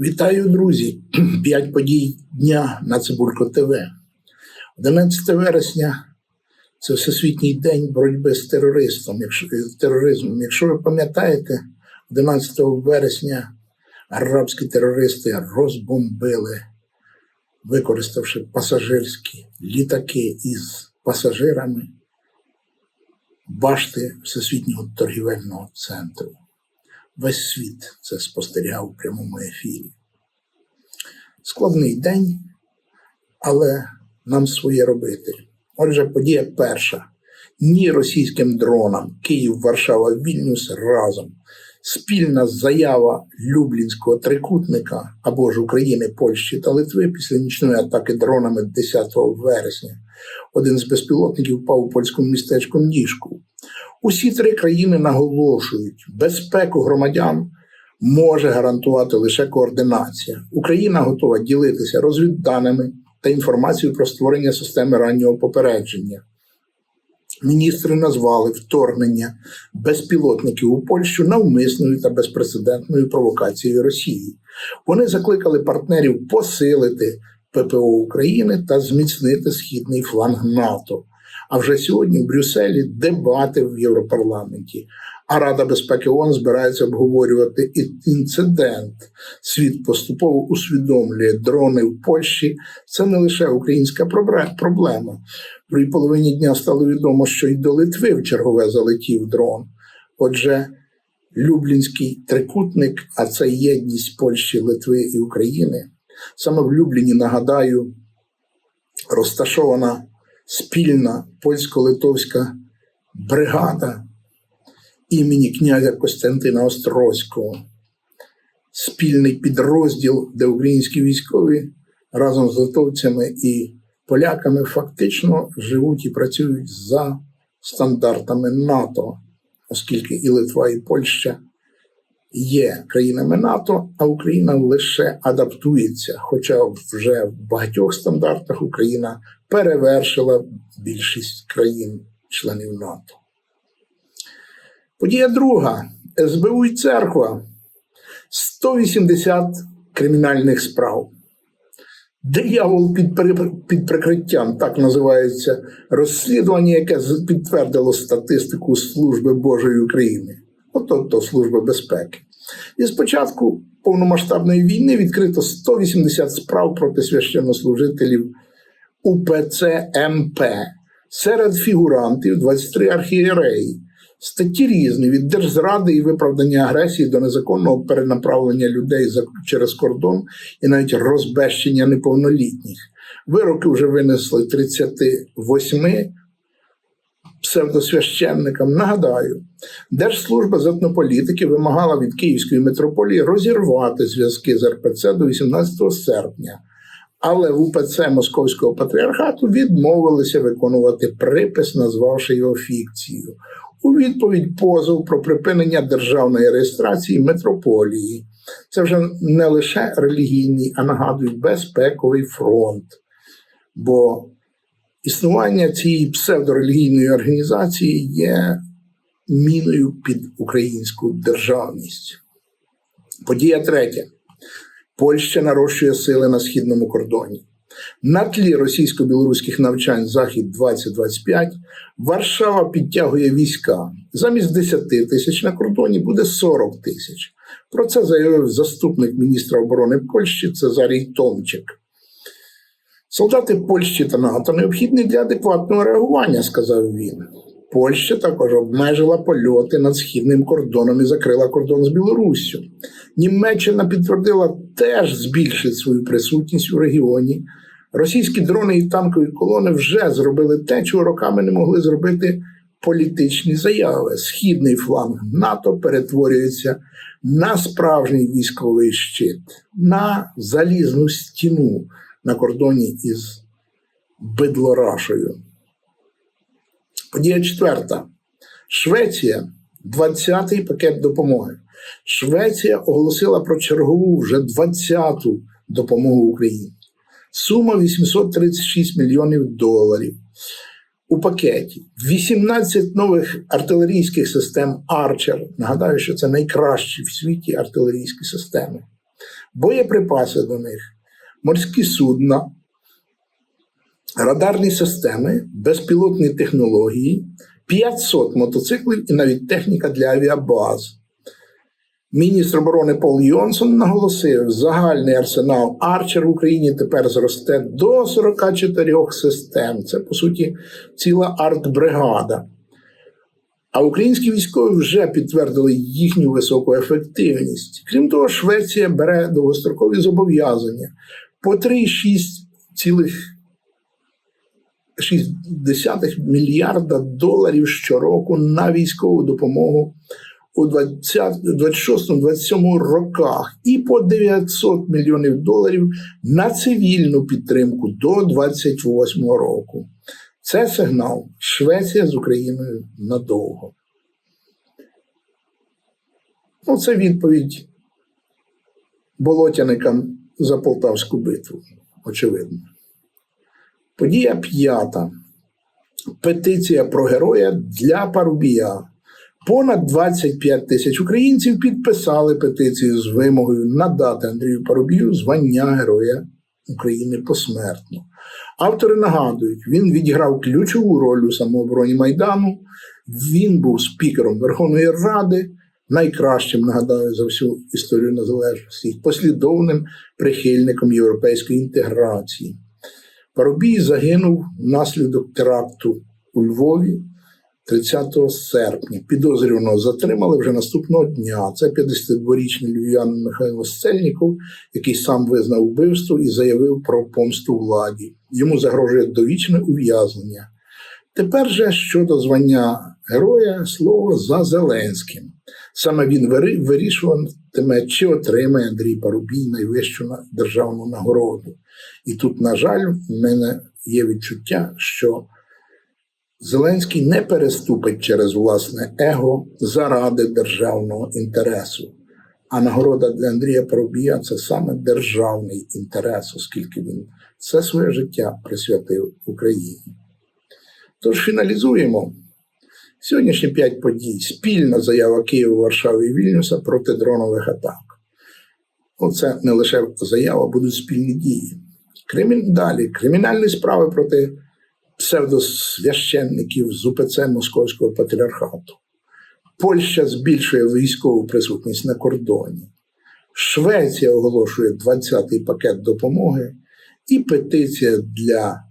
Вітаю, друзі! П'ять подій дня на Цибулько ТВ. 11 вересня це Всесвітній день боротьби з терористом, якщо, тероризмом. Якщо ви пам'ятаєте, 11 вересня арабські терористи розбомбили, використавши пасажирські літаки із пасажирами башти Всесвітнього торгівельного центру. Весь світ це спостерігав у прямому ефірі. Складний день, але нам своє робити. Отже, подія перша. Ні російським дронам Київ, Варшава, Вільнюс разом. Спільна заява Люблінського трикутника або ж України, Польщі та Литви після нічної атаки дронами 10 вересня. Один з безпілотників впав у польському містечку Ніжку. Усі три країни наголошують, безпеку громадян може гарантувати лише координація. Україна готова ділитися розвідданими та інформацією про створення системи раннього попередження. Міністри назвали вторгнення безпілотників у Польщу навмисною та безпрецедентною провокацією Росії. Вони закликали партнерів посилити ППО України та зміцнити східний фланг НАТО. А вже сьогодні в Брюсселі дебати в Європарламенті. А Рада безпеки ООН збирається обговорювати інцидент. Світ поступово усвідомлює дрони в Польщі. Це не лише українська проблема. В другій половині дня стало відомо, що й до Литви в чергове залетів дрон. Отже, Люблінський трикутник, а це єдність Польщі, Литви і України. Саме в Любліні, нагадаю, розташована спільна польсько-литовська бригада імені князя Костянтина Острозького, спільний підрозділ, де українські військові разом з литовцями і поляками фактично живуть і працюють за стандартами НАТО, оскільки і Литва, і Польща є країнами НАТО, а Україна лише адаптується. Хоча вже в багатьох стандартах Україна перевершила більшість країн-членів НАТО. Подія друга. СБУ і церква. 180 кримінальних справ. Диявол під, під прикриттям, так називається розслідування, яке підтвердило статистику Служби Божої України, тобто Служби безпеки. І з початку повномасштабної війни відкрито 180 справ проти священнослужителів УПЦ МП. Серед фігурантів 23 архієреї. Статті різні від держзради і виправдання агресії до незаконного перенаправлення людей через кордон і навіть розбещення неповнолітніх. Вироки вже винесли 38 псевдосвященникам. Нагадаю, Держслужба з етнополітики вимагала від Київської митрополії розірвати зв'язки з РПЦ до 18 серпня. Але в УПЦ Московського патріархату відмовилися виконувати припис, назвавши його фікцією. У відповідь позов про припинення державної реєстрації митрополії. Це вже не лише релігійний, а нагадую, безпековий фронт. Бо існування цієї псевдорелігійної організації є міною під українську державність. Подія третя. Польща нарощує сили на східному кордоні. На тлі російсько-білоруських навчань Захід 2025 Варшава підтягує війська. Замість 10 тисяч на кордоні буде 40 тисяч. Про це заявив заступник міністра оборони Польщі Цезарій Томчик. Солдати Польщі та НАТО необхідні для адекватного реагування, сказав він. Польща також обмежила польоти над східним кордоном і закрила кордон з Білоруссю. Німеччина підтвердила теж збільшить свою присутність у регіоні. Російські дрони і танкові колони вже зробили те, чого роками не могли зробити політичні заяви. Східний фланг НАТО перетворюється на справжній військовий щит, на залізну стіну на кордоні із Бидлорашою. Подія четверта. Швеція 20-й пакет допомоги. Швеція оголосила про чергову вже 20-ту допомогу Україні. Сума 836 мільйонів доларів. У пакеті 18 нових артилерійських систем Арчер. Нагадаю, що це найкращі в світі артилерійські системи. Боєприпаси до них, морські судна, радарні системи, безпілотні технології, 500 мотоциклів і навіть техніка для авіабаз. Міністр оборони Пол Йонсон наголосив, загальний арсенал Арчер в Україні тепер зросте до 44 систем. Це, по суті, ціла артбригада. А українські військові вже підтвердили їхню високу ефективність. Крім того, Швеція бере довгострокові зобов'язання по 3,6 мільярда доларів щороку на військову допомогу у 26-27 роках і по 900 мільйонів доларів на цивільну підтримку до 28 року. Це сигнал Швеція з Україною надовго. Ну, це відповідь болотяникам за Полтавську битву, очевидно. Подія п'ята. Петиція про героя для Парубія. Понад 25 тисяч українців підписали петицію з вимогою надати Андрію Парубію звання Героя України посмертно. Автори нагадують, він відіграв ключову роль у самообороні Майдану. Він був спікером Верховної Ради, найкращим, нагадаю, за всю історію незалежності, послідовним прихильником європейської інтеграції. Парубій загинув внаслідок теракту у Львові 30 серпня. Підозрюваного затримали вже наступного дня. Це 52-річний львів'янин Михайло Сцельніков, який сам визнав вбивство і заявив про помсту владі. Йому загрожує довічне ув'язнення. Тепер же щодо звання героя слово за Зеленським. Саме він вирішуватиме, чи отримає Андрій Парубій найвищу державну нагороду. І тут, на жаль, в мене є відчуття, що Зеленський не переступить через власне его заради державного інтересу. А нагорода для Андрія Парубія це саме державний інтерес, оскільки він все своє життя присвятив Україні. Тож фіналізуємо. Сьогоднішні п'ять подій. Спільна заява Києва, Варшави і Вільнюса проти дронових атак. Оце не лише заява, будуть спільні дії. Кримін... Далі кримінальні справи проти псевдосвященників з УПЦ Московського патріархату. Польща збільшує військову присутність на кордоні. Швеція оголошує 20-й пакет допомоги і петиція для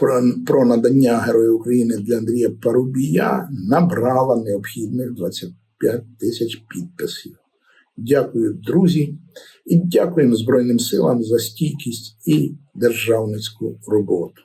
про, про надання Героя України для Андрія Парубія набрала необхідних 25 тисяч підписів. Дякую, друзі, і дякуємо Збройним силам за стійкість і державницьку роботу.